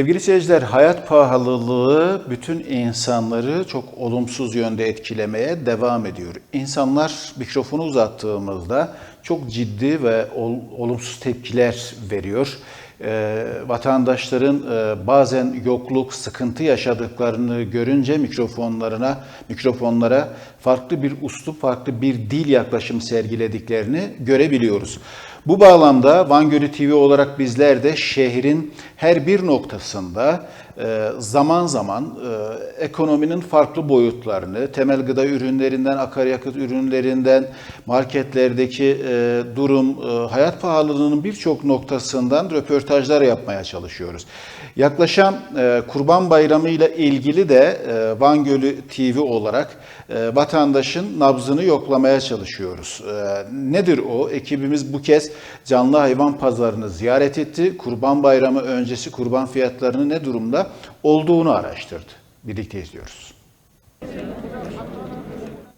Sevgili seyirciler, hayat pahalılığı bütün insanları çok olumsuz yönde etkilemeye devam ediyor. İnsanlar mikrofonu uzattığımızda çok ciddi ve ol- olumsuz tepkiler veriyor. Ee, vatandaşların e, bazen yokluk, sıkıntı yaşadıklarını görünce mikrofonlarına, mikrofonlara farklı bir uslup, farklı bir dil yaklaşım sergilediklerini görebiliyoruz. Bu bağlamda Van Gölü TV olarak bizler de şehrin her bir noktasında e, zaman zaman e, ekonominin farklı boyutlarını, temel gıda ürünlerinden, akaryakıt ürünlerinden, marketlerdeki e, durum, hayat pahalılığının birçok noktasından röportajlar yapmaya çalışıyoruz. Yaklaşan Kurban Bayramı ile ilgili de Van Gölü TV olarak vatandaşın nabzını yoklamaya çalışıyoruz. Nedir o? Ekibimiz bu kez canlı hayvan pazarını ziyaret etti. Kurban Bayramı öncesi kurban fiyatlarının ne durumda olduğunu araştırdı. Birlikte izliyoruz.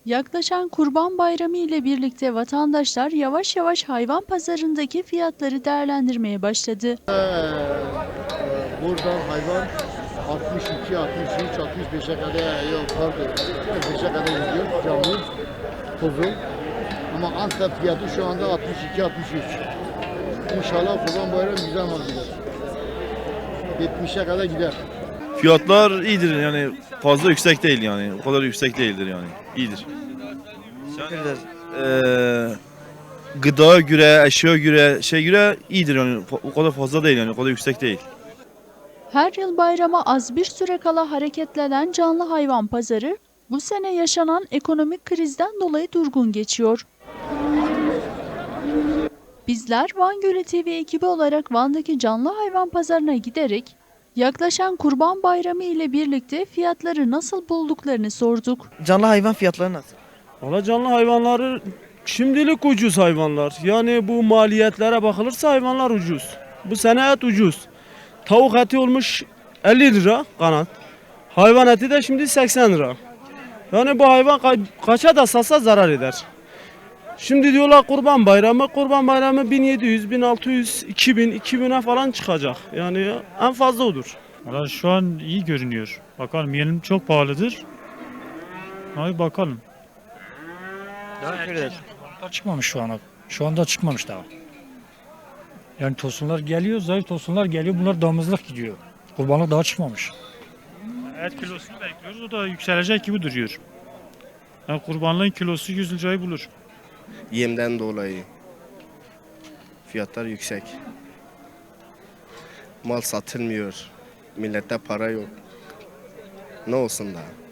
Yaklaşan Kurban Bayramı ile birlikte vatandaşlar yavaş yavaş hayvan pazarındaki fiyatları değerlendirmeye başladı. Buradan hayvan 62, 63, 65'e kadar yok pardon 65'e kadar gidiyor canlı kuzu. Ama Antep fiyatı şu anda 62, 63. İnşallah Kurban Bayramı güzel mal gider. 70'e kadar gider. Fiyatlar iyidir yani fazla yüksek değil yani o kadar yüksek değildir yani iyidir. Yani, eee gıdaya göre, eşyaya göre, şey göre iyidir yani o kadar fazla değil yani o kadar yüksek değil. Her yıl bayrama az bir süre kala hareketlenen canlı hayvan pazarı bu sene yaşanan ekonomik krizden dolayı durgun geçiyor. Bizler Van Gölü TV ekibi olarak Van'daki canlı hayvan pazarına giderek yaklaşan Kurban Bayramı ile birlikte fiyatları nasıl bulduklarını sorduk. Canlı hayvan fiyatları nasıl? Valla canlı hayvanları şimdilik ucuz hayvanlar. Yani bu maliyetlere bakılırsa hayvanlar ucuz. Bu sene et ucuz. Tavuk eti olmuş 50 lira kanat. Hayvan eti de şimdi 80 lira. Yani bu hayvan ka- kaça da satsa zarar eder. Şimdi diyorlar kurban bayramı. Kurban bayramı 1700, 1600, 2000, 2000'e falan çıkacak. Yani en fazla odur. Valla şu an iyi görünüyor. Bakalım yenim çok pahalıdır. Ay bakalım. Teşekkür ederiz. Daha çıkmamış şu an. Şu anda çıkmamış daha. Yani tosunlar geliyor, zayıf tosunlar geliyor. Bunlar damızlık gidiyor. Kurbanlık daha çıkmamış. Et kilosunu bekliyoruz. O da yükselecek gibi duruyor. Yani kurbanlığın kilosu 100 lirayı bulur. Yemden dolayı fiyatlar yüksek. Mal satılmıyor. Millette para yok. Ne olsun daha?